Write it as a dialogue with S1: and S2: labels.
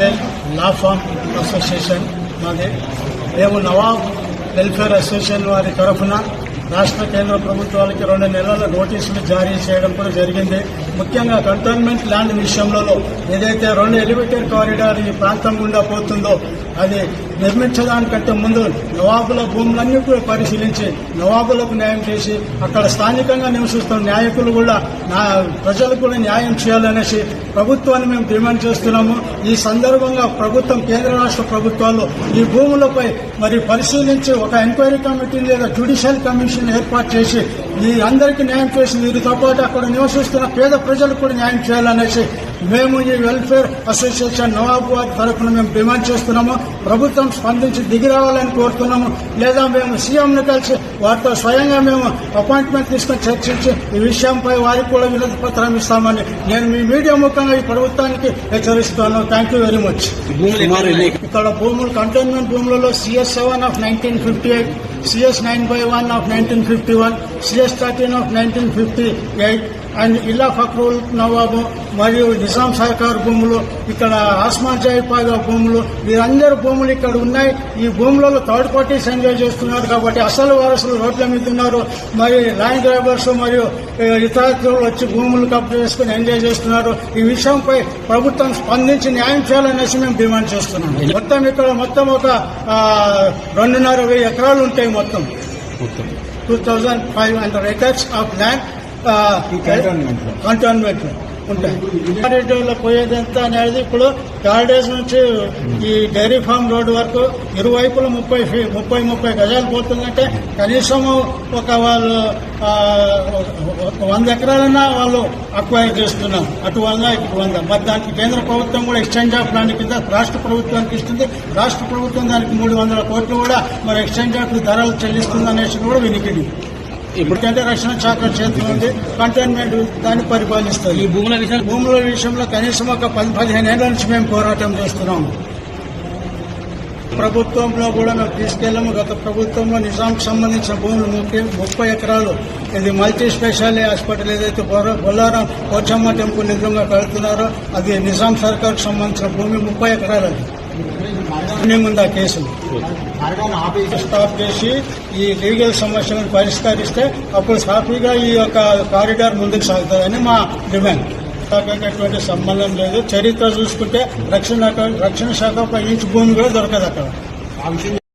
S1: లా form association మాది. మేము Nawab welfare association వారి తరఫున రాష్ట్ర కేంద్ర ప్రభుత్వాలకి రెండు నెలల నోటీసులు జారీ చేయడం కూడా జరిగింది. ముఖ్యంగా కంటోన్మెంట్ ల్యాండ్ విషయంలో ఏదైతే రెండు ఎలివేటెడ్ కారిడార్ ఈ ప్రాంతం గుండా పోతుందో అది నిర్మించడానికంటే ముందు నవాబుల భూములన్నీ కూడా పరిశీలించి నవాబులకు న్యాయం చేసి అక్కడ స్థానికంగా నివసిస్తున్న న్యాయకులు కూడా నా- ప్రజలకు కూడా న్యాయం చేయాలనేసి ప్రభుత్వాన్ని మేము డిమాండ్ చేస్తున్నాము. ఈ సందర్భంగా ప్రభుత్వం కేంద్ర రాష్ట్ర ప్రభుత్వాలు ఈ భూములపై మరి పరిశీలించి ఒక ఎంక్వైరీ కమిటీ లేదా జ్యుడిషియల్ కమిషన్ ఏర్పాటు చేసి ఈ అందరికీ న్యాయం చేసి వీరితో పాటు అక్కడ నివసిస్తున్న పేద ప్రజలకు కూడా న్యాయం చేయాలనేసి మేము ఈ వెల్ఫేర్ అసోసియేషన్ నవాబ్ తరఫున మేము డిమాండ్ చేస్తున్నాము. ప్రభుత్వం స్పందించి దిగి రావాలని కోరుతున్నాము. లేదా మేము సీఎంను కలిసి వారితో స్వయంగా మేము అపాయింట్మెంట్ తీసుకొని చర్చించి ఈ విషయంపై వారికి కూడా వినతి పత్రం ఇస్తామని నేను మీ మీడియా ముఖంగా ఈ ప్రభుత్వానికి హెచ్చరిస్తాను థ్యాంక్ యూ వెరీ మచ్ ఇక్కడ భూములు కంటైన్మెంట్ భూములలో CS seven of nineteen fifty eight CS nine by one of nineteen fifty one CS thirteen of nineteen fifty eight and ఇల్లా ఫక్రుల్ నవాబు మరియు నిజాం సహకార్ భూములు ఇక్కడ ఆస్మాన్ జాయిపాగా భూములు వీరందరి భూములు ఇక్కడ ఉన్నాయి. ఈ భూములలో థర్డ్ పార్టీస్ ఎంజాయ్ చేస్తున్నారు కాబట్టి అసలు వారసులు రోడ్ల మీద ఉన్నారు. మరి లైన్ డ్రైవర్స్ మరియు ఇతరులు వచ్చి భూములు కబ్జా చేసుకుని ఎంజాయ్ చేస్తున్నారు. ఈ విషయంపై ప్రభుత్వం స్పందించి న్యాయం చేయాలనేసి మేము డిమాండ్ చేస్తున్నాం. మొత్తం ఇక్కడ మొత్తం ఒక రెండున్నర వెయ్యి ఎకరాలు ఉంటాయి మొత్తం.
S2: మొత్తం.
S1: Two thousand five hundred acres of land cantonment ఉంటాయి. కారిడార్లో పోయేదంతా అనేది ఇప్పుడు కారిడార్స్ నుంచి ఈ డైరీ ఫామ్ రోడ్డు వరకు ఇరువైపులు ముప్పై ముప్పై ముప్పై గజాలు పోతుందంటే కనీసం ఒక వాళ్ళు వంద ఎకరాలన్నా వాళ్ళు అక్వైర్ చేస్తున్నారు. అటు వంద ఇటు వంద. మరి దానికి కేంద్ర ప్రభుత్వం కూడా ఎక్స్చేంజ్ ఆఫ్ ల్యాండ్ కింద రాష్ట్ర ప్రభుత్వానికి ఇస్తుంది. రాష్ట్ర ప్రభుత్వం దానికి మూడు వందల కోట్లు కూడా మరి ఎక్స్చేంజ్ ఆఫ్ ధరలు చెల్లిస్తుంది అనేసి కూడా వినికిడి. ఇప్పటికంటే రక్షణ శాఖ చేతిలో ఉంది. కంటైన్మెంట్ దాన్ని పరిపాలిస్తుంది.
S2: ఈ భూముల విషయాలు
S1: భూముల విషయంలో కనీసం ఒక పది పదిహేను ఏళ్ళ నుంచి మేము పోరాటం చేస్తున్నాము. ప్రభుత్వంలో కూడా మేము తీసుకెళ్ళాము. గత ప్రభుత్వంలో నిజాంకి సంబంధించిన భూములు ముప్పై ముప్పై ఎకరాలు. ఇది మల్టీ స్పెషాలిటీ హాస్పిటల్ ఏదైతే బొల్లారం పోచమ్మ టెంపుల్ నిజంగా కడుతున్నారో అది నిజాం సర్కార్కు సంబంధించిన భూమి ముప్పై ఎకరాలు అది. ఉంది ఆ కేసు స్టాప్ చేసి ఈ లీగల్ సమస్యలను పరిష్కరిస్తే అప్పుడు సాఫీగా ఈ యొక్క కారిడార్ ముందుకు సాగుతుందని మా డిమాండ్. దానికి ఎటువంటి సంబంధం లేదు. చరిత్ర చూసుకుంటే రక్షణ రక్షణ శాఖ ఒక ఇంచు భూమి కూడా దొరకదు అక్కడ.